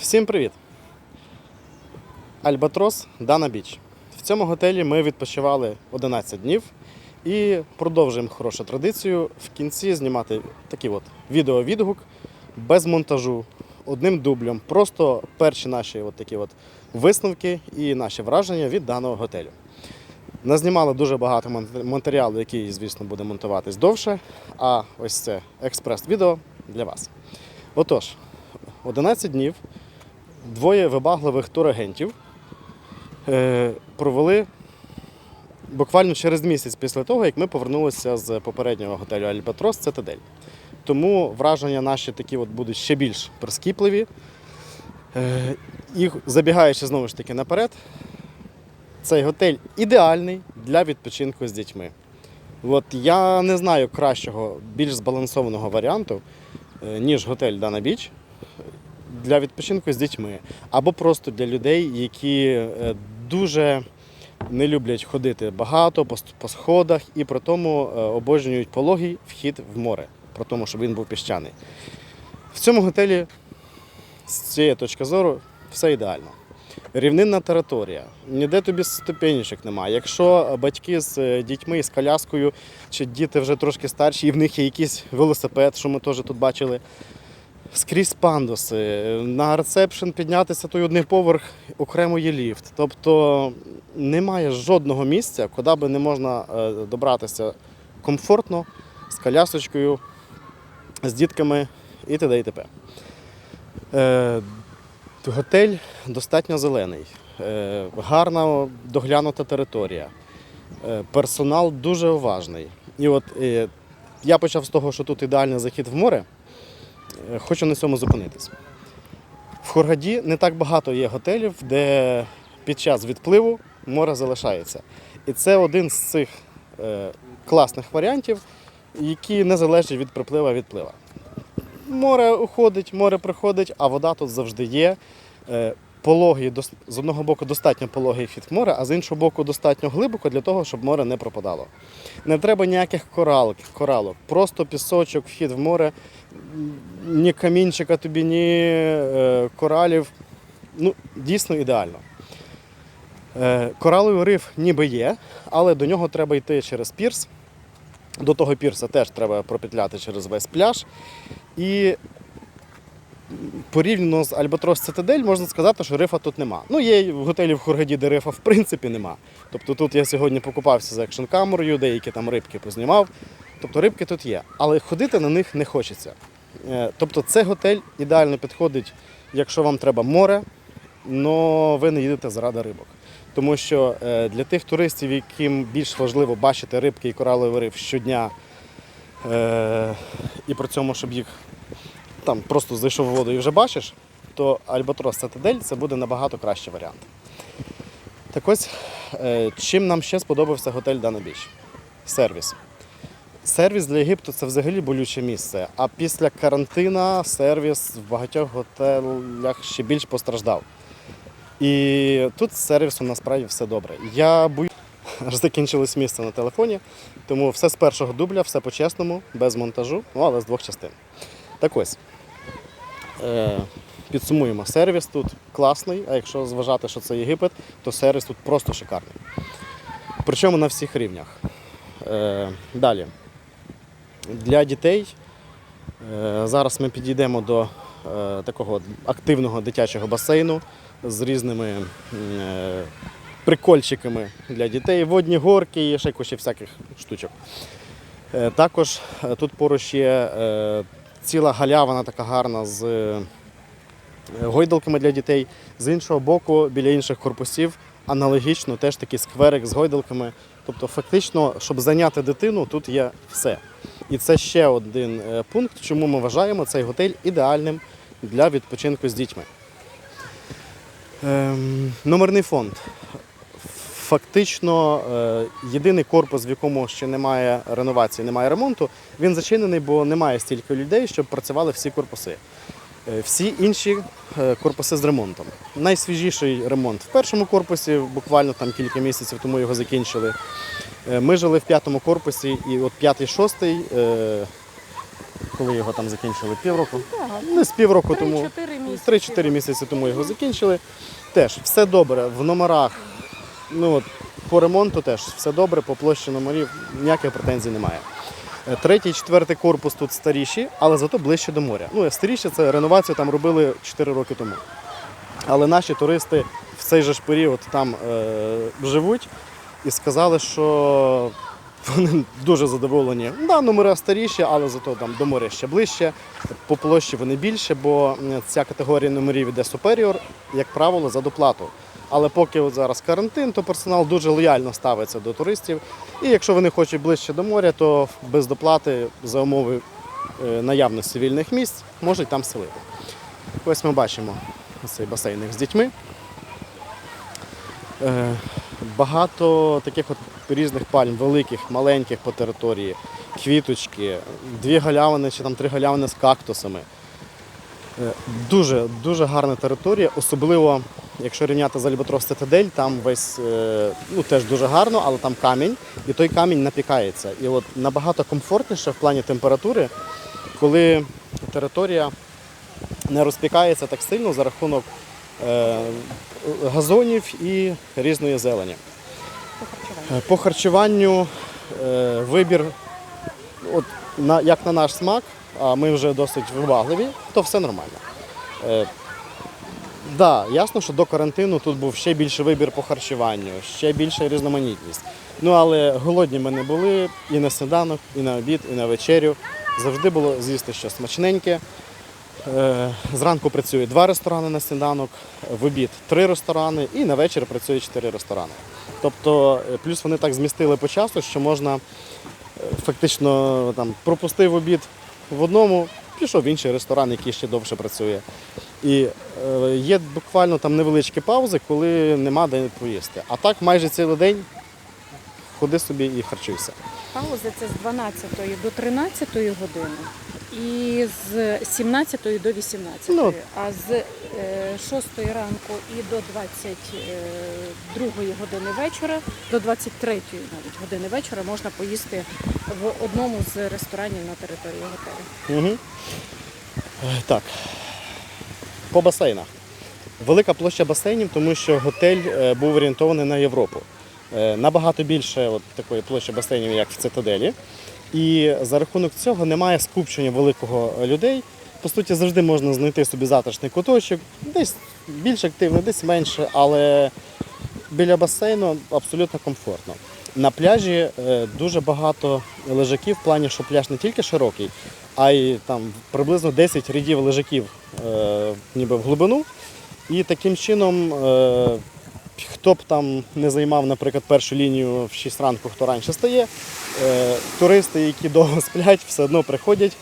Всім привіт! Альбатрос Дана Біч. В цьому готелі ми відпочивали 11 днів і продовжуємо хорошу традицію в кінці знімати такий от відеовідгук без монтажу, одним дублем. Просто перші наші от такі от висновки і наші враження від даного готелю. Назнімали дуже багато матеріалу, який, звісно, буде монтуватись довше. А ось це експрес-відео для вас. Отож, 11 днів двоє вибагливих турагентів е, провели буквально через місяць після того, як ми повернулися з попереднього готелю Альбатрос Цитадель. Тому враження наші такі от будуть ще більш прискіпливі. Е, і забігаючи знову ж таки наперед, цей готель ідеальний для відпочинку з дітьми. От я не знаю кращого, більш збалансованого варіанту, е, ніж готель Дана Біч для відпочинку з дітьми, або просто для людей, які е, дуже не люблять ходити багато по, сходах і при тому е, обожнюють пологий вхід в море, про тому, щоб він був піщаний. В цьому готелі з цієї точки зору все ідеально. Рівнинна територія, ніде тобі ступенечок немає. Якщо батьки з е, дітьми з коляскою, чи діти вже трошки старші, і в них є якийсь велосипед, що ми теж тут бачили, скрізь пандуси. На ресепшн піднятися той одний поверх, окремо є ліфт. Тобто немає жодного місця, куди би не можна е, добратися комфортно, з колясочкою, з дітками і т.д. і т.п. Е, Готель достатньо зелений, е, гарна доглянута територія. Персонал дуже уважний. І от я почав з того, що тут ідеальний захід в море. Е, Хочу на цьому зупинитись. В Хургаді не так багато є готелів, де під час відпливу море залишається. І це один з цих е, класних варіантів, які не залежать від приплива відплива. Море уходить, море приходить, а вода тут завжди є. Пологий, з одного боку достатньо пологий вхід в море, а з іншого боку достатньо глибоко для того, щоб море не пропадало. Не треба ніяких коралок, коралок, просто пісочок, вхід в море, ні камінчика тобі, ні е, коралів. Ну, дійсно ідеально. Е, кораловий риф ніби є, але до нього треба йти через пірс. До того пірса теж треба пропетляти через весь пляж. І порівняно з Альбатрос Цитадель можна сказати, що рифа тут нема. Ну, є в готелі в Хургаді, де рифа в принципі нема. Тобто тут я сьогодні покупався за екшн камерою, деякі там рибки познімав. Тобто рибки тут є, але ходити на них не хочеться. Е, Тобто це готель ідеально підходить, якщо вам треба море, але ви не їдете заради рибок. Тому що е, для тих туристів, яким більш важливо бачити рибки і кораловий риф щодня, е, і при цьому, щоб їх там просто зайшов у воду і вже бачиш, то Альбатрос Цитадель це буде набагато кращий варіант. Так ось, е, чим нам ще сподобався готель Дана Біч? Сервіс. Сервіс для Єгипту це взагалі болюче місце. А після карантина сервіс в багатьох готелях ще більш постраждав. І тут з сервісом насправді все добре. Я боюсь, аж закінчилось місце на телефоні, тому все з першого дубля, все по-чесному, без монтажу, ну але з двох частин. Так ось. Е, підсумуємо, сервіс тут класний, а якщо зважати, що це Єгипет, то сервіс тут просто шикарний. Причому на всіх рівнях. Е, далі. Для дітей е, зараз ми підійдемо до такого активного дитячого басейну з різними прикольчиками для дітей, водні горки і ще куча всяких штучок. Також тут поруч є ціла галявина така гарна з е, гойдалками для дітей. З іншого боку, біля інших корпусів аналогічно теж такий скверик з гойдалками. Тобто, фактично, щоб зайняти дитину, тут є все. І це ще один е, пункт, чому ми вважаємо цей готель ідеальним для відпочинку з дітьми. Ем, номерний фонд. Фактично, е, єдиний корпус, в якому ще немає реновації, немає ремонту, він зачинений, бо немає стільки людей, щоб працювали всі корпуси. Е, Всі інші е, корпуси з ремонтом. Найсвіжіший ремонт в першому корпусі, буквально там кілька місяців тому його закінчили. Ми жили в п'ятому корпусі, і от п'ятий, шостий, е, коли його там закінчили, півроку. Не з півроку тому. Три-чотири місяці. 3-4 місяці тому його закінчили. Теж все добре. В номерах, ну от по ремонту теж все добре, по площі номерів ніяких претензій немає. Е, Третій, четвертий корпус тут старіші, але зато ближче до моря. Ну, старіші це реновацію там робили 4 роки тому. Але наші туристи в цей же ж період там е, живуть і сказали, що вони дуже задоволені. Да, номера старіші, але зато там до моря ще ближче. По площі вони більше, бо ця категорія номерів іде суперіор, як правило, за доплату. Але поки от зараз карантин, то персонал дуже лояльно ставиться до туристів. І якщо вони хочуть ближче до моря, то без доплати за умови е, наявності вільних місць можуть там селити. Ось ми бачимо цей басейник з дітьми. Е, Багато таких от різних пальм, великих, маленьких по території, квіточки, дві галявини чи там три галявини з кактусами. Е, Дуже, дуже гарна територія, особливо якщо рівняти з Альбатрос Цитадель, там весь е, ну, теж дуже гарно, але там камінь, і той камінь напікається. І от набагато комфортніше в плані температури, коли територія не розпікається так сильно за рахунок е, газонів і різної зелені. Е, По харчуванню е, вибір, от, на, як на наш смак, а ми вже досить вибагливі, то все нормально. Да, ясно, що до карантину тут був ще більший вибір по харчуванню, ще більша різноманітність. Ну але голодні ми не були і на сніданок, і на обід, і на вечерю. Завжди було з'їсти щось смачненьке. Е, Зранку працює два ресторани на сніданок, в обід три ресторани і на вечір працює чотири ресторани. Тобто, е, плюс вони так змістили по часу, що можна е, фактично там, пропустив обід в одному, пішов в інший ресторан, який ще довше працює. І е, є буквально там невеличкі паузи, коли нема де поїсти. А так майже цілий день ходи собі і харчуйся. Паузи це з 12 до 13 години і з 17 до 18. Ну. А з е, 6 ранку і до 22 години вечора, до 23 навіть години вечора можна поїсти в одному з ресторанів на території готелю. Угу. Так. По басейнах. Велика площа басейнів, тому що готель е, був орієнтований на Європу. Е, Набагато більше от такої площі басейнів, як в цитаделі. І за рахунок цього немає скупчення великого людей. По суті, завжди можна знайти собі затишний куточок, десь більш активно, десь менше, але біля басейну абсолютно комфортно. На пляжі е, дуже багато лежаків в плані, що пляж не тільки широкий, а й там приблизно 10 рядів лежаків е, ніби в глибину. І таким чином, е, хто б там не займав, наприклад, першу лінію в 6 ранку, хто раніше стає, е, туристи, які довго сплять, все одно приходять.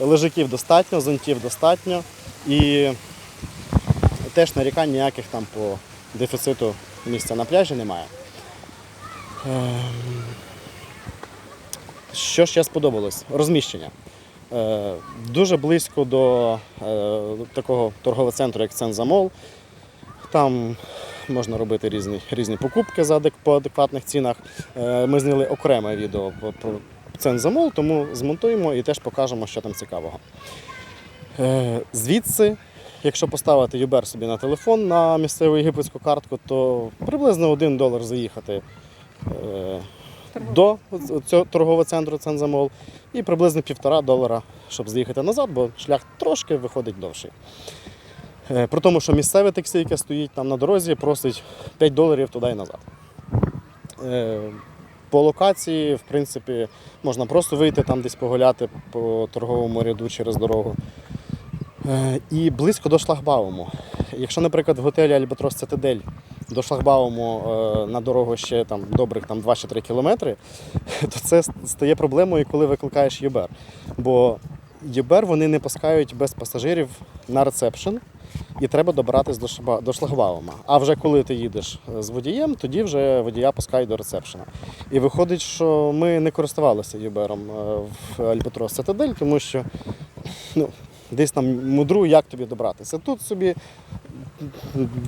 Лежаків достатньо, зонтів достатньо. І теж нарікань ніяких там по дефіциту місця на пляжі немає. Ем, Що ще сподобалось? Розміщення. Е, Дуже близько до е, такого торгового центру, як Цензамол. Там можна робити різні, різні покупки за по адекватних цінах. Е, Ми зняли окреме відео про- Цензамол, тому змонтуємо і теж покажемо, що там цікавого. Звідси, якщо поставити Uber собі на телефон на місцеву єгипетську картку, то приблизно 1 долар заїхати до цього торгового центру Цензамол і приблизно півтора долара, щоб з'їхати назад, бо шлях трошки виходить довший. Е, При тому, що місцеве таксі, яке стоїть там на дорозі, просить 5 доларів туди і назад. Е, По локації, в принципі, можна просто вийти там десь погуляти по торговому ряду через дорогу. Е, І близько до шлагбауму. Якщо, наприклад, в готелі Альбатрос Цитадель до шлагбауму е, на дорогу ще там добрих там, 2 3 кілометри, то це стає проблемою, коли викликаєш Юбер. Бо Юбер вони не пускають без пасажирів на ресепшн, і треба добиратись до, шлагбаума. А вже коли ти їдеш е, з водієм, тоді вже водія пускають до ресепшена. І виходить, що ми не користувалися Юбером в Альбатрос Цитадель, тому що ну, десь там мудру, як тобі добратися. Тут собі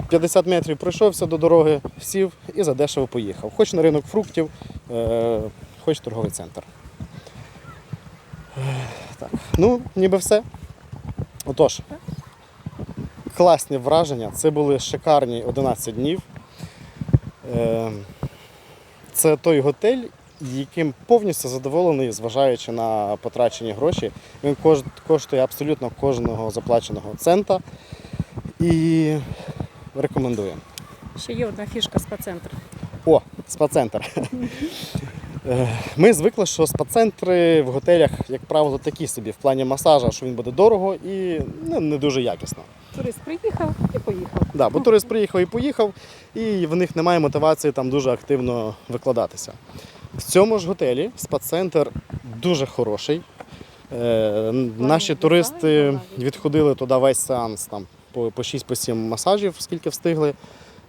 50 метрів пройшовся до дороги, сів і задешево поїхав. Хоч на ринок фруктів, е, хоч торговий центр. Так. Ну, ніби все. Отож, класні враження. Це були шикарні 11 днів. Е, Це той готель, яким повністю задоволений, зважаючи на потрачені гроші. Він коштує абсолютно кожного заплаченого цента. І рекомендую. Ще є одна фішка спа-центр. О, спа-центр. Е, Ми звикли, що спа-центри в готелях, як правило, такі собі в плані масажа, що він буде дорого і ну, не дуже якісно. Турист приїхав і поїхав. Да, бо турист приїхав і поїхав, і в них немає мотивації там дуже активно викладатися. В цьому ж готелі спа-центр дуже хороший. Е, Наші туристи відходили туди весь сеанс там, по, по 6-7 масажів, скільки встигли.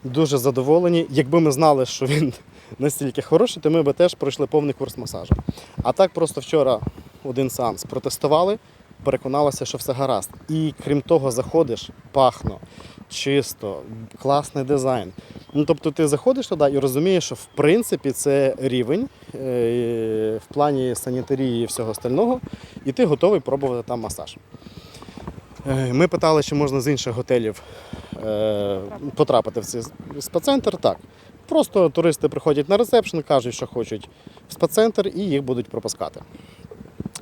Дуже задоволені. Якби ми знали, що він настільки хороший, то ми б теж пройшли повний курс масажу. А так просто вчора один сеанс протестували, переконалися, що все гаразд. І крім того, заходиш пахно, чисто, класний дизайн. Ну, тобто ти заходиш туди і розумієш, що в принципі це рівень е, в плані санітарії і всього остального, і ти готовий пробувати там масаж. Е, Ми питали, чи можна з інших готелів е, потрапити в цей спа-центр. Так. Просто туристи приходять на ресепшн, кажуть, що хочуть в спа-центр, і їх будуть пропускати.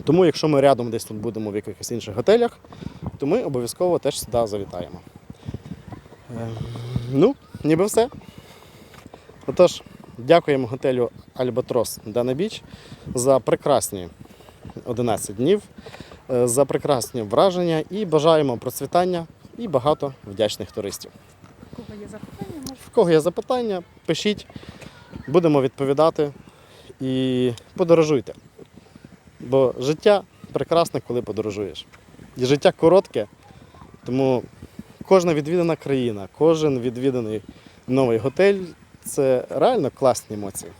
Тому, якщо ми рядом десь тут будемо в якихось інших готелях, то ми обов'язково теж сюди завітаємо. Ну, ніби все. Отож, дякуємо готелю Альбатрос Дана Біч за прекрасні 11 днів, е, за прекрасні враження і бажаємо процвітання і багато вдячних туристів. У кого є запитання. В кого є запитання, пишіть, будемо відповідати і подорожуйте. Бо життя прекрасне, коли подорожуєш. І життя коротке, тому кожна відвідана країна, кожен відвіданий новий готель це реально класні емоції.